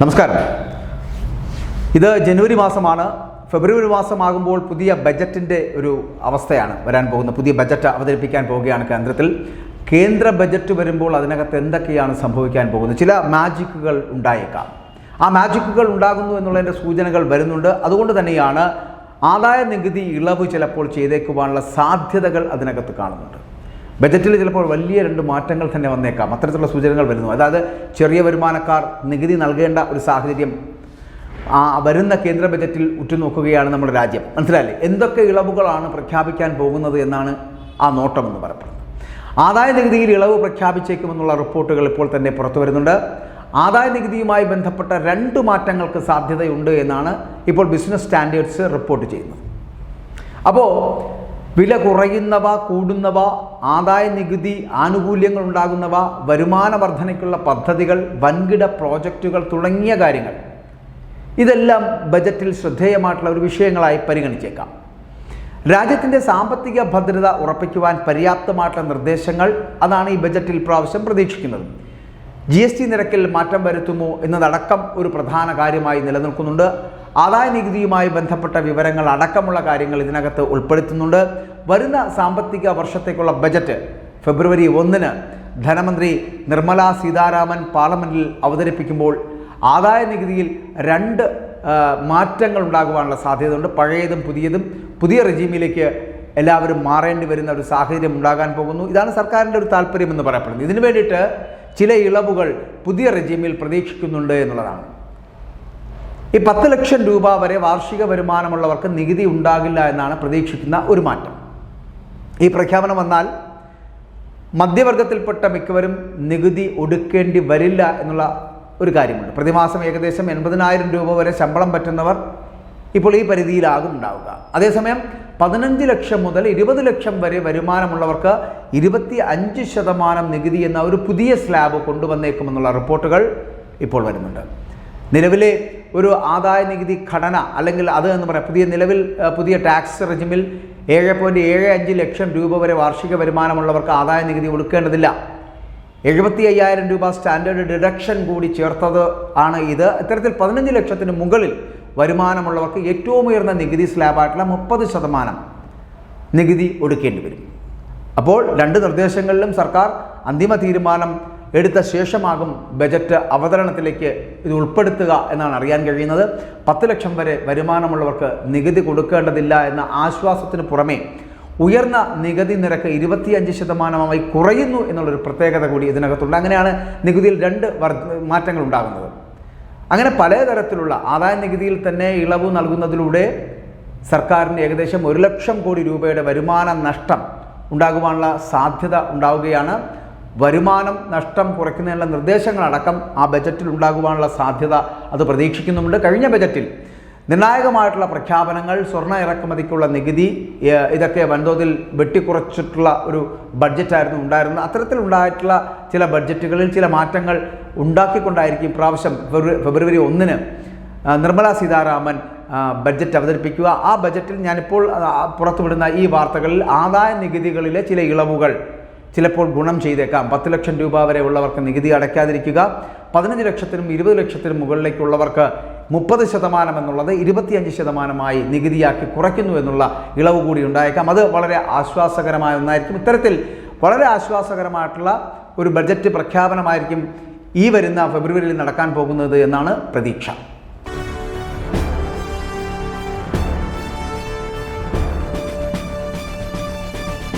നമസ്കാരം. ഇത് ജനുവരി മാസമാണ്. ഫെബ്രുവരി മാസമാകുമ്പോൾ പുതിയ ബജറ്റിന്റെ ഒരു അവസ്ഥയാണ് വരാൻ പോകുന്നത്. പുതിയ ബജറ്റ് അവതരിപ്പിക്കാൻ പോവുകയാണ് കേന്ദ്രത്തിൽ. കേന്ദ്ര ബജറ്റ് വരുമ്പോൾ അതിനകത്ത് എന്തൊക്കെയാണ് സംഭവിക്കാൻ പോകുന്നത്? ചില മാജിക്കുകൾ ഉണ്ടായേക്കാം. ആ മാജിക്കുകൾ ഉണ്ടാകുന്നു എന്നുള്ളതിന്റെ സൂചനകൾ വരുന്നുണ്ട്. അതുകൊണ്ട് തന്നെയാണ് ആദായ നികുതി ഇളവ് ചിലപ്പോൾ ചെയ്തേക്കുവാനുള്ള സാധ്യതകൾ അതിനകത്ത് കാണുന്നുണ്ട്. ബജറ്റിൽ ചിലപ്പോൾ വലിയ രണ്ട് മാറ്റങ്ങൾ തന്നെ വന്നേക്കാം. അത്തരത്തിലുള്ള സൂചനകൾ വരുന്നു. അതായത് ചെറിയ വരുമാനക്കാർ നികുതി നൽകേണ്ട ഒരു സാഹചര്യം ആ വരുന്ന കേന്ദ്ര ബജറ്റിൽ ഉറ്റുനോക്കുകയാണ് നമ്മുടെ രാജ്യം. മനസ്സിലായില്ലേ? എന്തൊക്കെ ഇളവുകളാണ് പ്രഖ്യാപിക്കാൻ പോകുന്നത് എന്നാണ് ആ നോട്ടമെന്ന് പറയപ്പെടുന്നത്. ആദായ നികുതിയിൽ ഇളവ് പ്രഖ്യാപിച്ചേക്കുമെന്നുള്ള റിപ്പോർട്ടുകൾ ഇപ്പോൾ തന്നെ പുറത്തു വരുന്നുണ്ട്. ആദായ നികുതിയുമായി ബന്ധപ്പെട്ട രണ്ട് മാറ്റങ്ങൾക്ക് സാധ്യതയുണ്ട് എന്നാണ് ഇപ്പോൾ ബിസിനസ് സ്റ്റാൻഡേർഡ്സ് റിപ്പോർട്ട് ചെയ്യുന്നത്. അപ്പോൾ വില കുറയുന്നവ കൂടുന്നവ ആദായ നികുതി ആനുകൂല്യങ്ങൾ ഉണ്ടാകുന്നവ വരുമാന വർധനയ്ക്കുള്ള പദ്ധതികൾ വൻകിട പ്രോജക്റ്റുകൾ തുടങ്ങിയ കാര്യങ്ങൾ. ഇതെല്ലാം ബജറ്റിൽ ശ്രദ്ധേയമായിട്ടുള്ള ഒരു വിഷയങ്ങളായി പരിഗണിച്ചേക്കാം. രാജ്യത്തിന്റെ സാമ്പത്തിക ഭദ്രത ഉറപ്പിക്കുവാൻ പര്യാപ്തമായിട്ടുള്ള നിർദ്ദേശങ്ങൾ അതാണ് ഈ ബജറ്റിൽ പ്രാവശ്യം പ്രതീക്ഷിക്കുന്നത്. ജി എസ് ടി നിരക്കിൽ മാറ്റം വരുത്തുമോ എന്നതടക്കം ഒരു പ്രധാന കാര്യമായി നിലനിൽക്കുന്നുണ്ട്. ആദായ നികുതിയുമായി ബന്ധപ്പെട്ട വിവരങ്ങൾ അടക്കമുള്ള കാര്യങ്ങൾ ഇതിനകത്ത് ഉൾപ്പെടുത്തുന്നുണ്ട്. വരുന്ന സാമ്പത്തിക വർഷത്തേക്കുള്ള ബജറ്റ് ഫെബ്രുവരി ഒന്നിന് ധനമന്ത്രി നിർമ്മല സീതാരാമൻ പാർലമെന്റിൽ അവതരിപ്പിക്കുമ്പോൾ ആദായ നികുതിയിൽ രണ്ട് മാറ്റങ്ങൾ ഉണ്ടാകുവാനുള്ള സാധ്യതയുണ്ട്. പഴയതും പുതിയതും പുതിയ റെജീമിലേക്ക് എല്ലാവരും മാറേണ്ടി വരുന്ന ഒരു സാഹചര്യം ഉണ്ടാകാൻ പോകുന്നു. ഇതാണ് സർക്കാരിന്റെ ഒരു താല്പര്യം എന്ന് പറയപ്പെടുന്നത്. ഇതിനു വേണ്ടിയിട്ട് ചില ഇളവുകൾ പുതിയ റെജീമിൽ പ്രതീക്ഷിക്കുന്നുണ്ട് എന്നുള്ളതാണ്. ഈ പത്ത് ലക്ഷം രൂപ വരെ വാർഷിക വരുമാനമുള്ളവർക്ക് നികുതി ഉണ്ടാകില്ല എന്നാണ് പ്രതീക്ഷിക്കുന്ന ഒരു മാറ്റം. ഈ പ്രഖ്യാപനം വന്നാൽ മധ്യവർഗത്തിൽപ്പെട്ട മിക്കവരും നികുതി ഒടുക്കേണ്ടി വരില്ല എന്നുള്ള ഒരു കാര്യമുണ്ട്. പ്രതിമാസം ഏകദേശം എൺപതിനായിരം രൂപ വരെ ശമ്പളം പറ്റുന്നവർ ഇപ്പോൾ ഈ പരിധിയിലാകും ഉണ്ടാവുക അതേസമയം പതിനഞ്ച് ലക്ഷം മുതൽ ഇരുപത് ലക്ഷം വരെ വരുമാനമുള്ളവർക്ക് ഇരുപത്തി അഞ്ച് ശതമാനം നികുതി എന്ന ഒരു പുതിയ സ്ലാബ് കൊണ്ടുവന്നേക്കുമെന്നുള്ള റിപ്പോർട്ടുകൾ ഇപ്പോൾ വരുന്നുണ്ട്. നിലവിലെ ഒരു ആദായ നികുതി ഘടന അല്ലെങ്കിൽ അത് എന്ന് പറയാം പുതിയ നിലവിൽ പുതിയ ടാക്സ് റെജിമിൽ ഏഴ് പോയിന്റ് ഏഴ് അഞ്ച് ലക്ഷം രൂപ വരെ വാർഷിക വരുമാനമുള്ളവർക്ക് ആദായ നികുതി കൊടുക്കേണ്ടതില്ല എഴുപത്തി അയ്യായിരം രൂപ സ്റ്റാൻഡേർഡ് ഡിഡക്ഷൻ കൂടി ചേർത്തത് ആണ് ഇത്. ഇത്തരത്തിൽ പതിനഞ്ച് ലക്ഷത്തിന് മുകളിൽ വരുമാനമുള്ളവർക്ക് ഏറ്റവും ഉയർന്ന നികുതി സ്ലാബായിട്ടുള്ള മുപ്പത് ശതമാനം നികുതി ഒടുക്കേണ്ടി വരും. അപ്പോൾ രണ്ട് നിർദ്ദേശങ്ങളിലും സർക്കാർ അന്തിമ തീരുമാനം എടുത്ത ശേഷമാകും ബജറ്റ് അവതരണത്തിലേക്ക് ഇത് ഉൾപ്പെടുത്തുക എന്നാണ് അറിയാൻ കഴിയുന്നത്. പത്ത് ലക്ഷം വരെ വരുമാനമുള്ളവർക്ക് നികുതി കൊടുക്കേണ്ടതില്ല എന്ന ആശ്വാസത്തിന് പുറമേ ഉയർന്ന നികുതി നിരക്ക് ഇരുപത്തിയഞ്ച് ശതമാനമായി കുറയുന്നു എന്നുള്ളൊരു പ്രത്യേകത കൂടി ഇതിനകത്തുണ്ട്. അങ്ങനെയാണ് നികുതിയിൽ രണ്ട് മാറ്റങ്ങൾ ഉണ്ടാകുന്നത്. അങ്ങനെ പലതരത്തിലുള്ള ആദായ നികുതിയിൽ തന്നെ ഇളവ് നൽകുന്നതിലൂടെ സർക്കാരിന് ഏകദേശം ഒരു ലക്ഷം കോടി രൂപയുടെ വരുമാന നഷ്ടം ഉണ്ടാകുവാനുള്ള സാധ്യത ഉണ്ടാവുകയാണ്. വരുമാനം നഷ്ടം കുറയ്ക്കുന്നതിനുള്ള നിർദ്ദേശങ്ങളടക്കം ആ ബജറ്റിൽ ഉണ്ടാകുവാനുള്ള സാധ്യത അത് പ്രതീക്ഷിക്കുന്നുമുണ്ട്. കഴിഞ്ഞ ബജറ്റിൽ നിർണായകമായിട്ടുള്ള പ്രഖ്യാപനങ്ങൾ സ്വർണ ഇറക്കുമതിക്കുള്ള നികുതി ഇതൊക്കെ വൻതോതിൽ വെട്ടിക്കുറച്ചിട്ടുള്ള ഒരു ബഡ്ജറ്റായിരുന്നു ഉണ്ടായിരുന്നത്. അത്തരത്തിലുണ്ടായിട്ടുള്ള ചില ബഡ്ജറ്റുകളിൽ ചില മാറ്റങ്ങൾ ഉണ്ടാക്കിക്കൊണ്ടായിരിക്കും ഇപ്രാവശ്യം ഫെബ്രു- ഫെബ്രുവരി ഒന്നിന് നിർമ്മലാ സീതാരാമൻ ബഡ്ജറ്റ് അവതരിപ്പിക്കുക. ആ ബജറ്റിൽ ഞാനിപ്പോൾ പുറത്തുവിടുന്ന ഈ വാർത്തകളിൽ ആദായ നികുതികളിലെ ചില ഇളവുകൾ ചിലപ്പോൾ ഗുണം ചെയ്തേക്കാം. പത്ത് ലക്ഷം രൂപ വരെ ഉള്ളവർക്ക് നികുതി അടയ്ക്കാതിരിക്കുക. പതിനഞ്ച് ലക്ഷത്തിനും ഇരുപത് ലക്ഷത്തിനും മുകളിലേക്കുള്ളവർക്ക് മുപ്പത് ശതമാനം എന്നുള്ളത് ഇരുപത്തിയഞ്ച് ശതമാനമായി നികുതിയാക്കി കുറയ്ക്കുന്നു എന്നുള്ള ഇളവ് കൂടി ഉണ്ടായേക്കാം. അത് വളരെ ആശ്വാസകരമായ ഒന്നായിരിക്കും. ഇത്തരത്തിൽ വളരെ ആശ്വാസകരമായിട്ടുള്ള ഒരു ബഡ്ജറ്റ് പ്രഖ്യാപനമായിരിക്കും ഈ വരുന്ന ഫെബ്രുവരിയിൽ നടക്കാൻ പോകുന്നത് എന്നാണ് പ്രതീക്ഷ.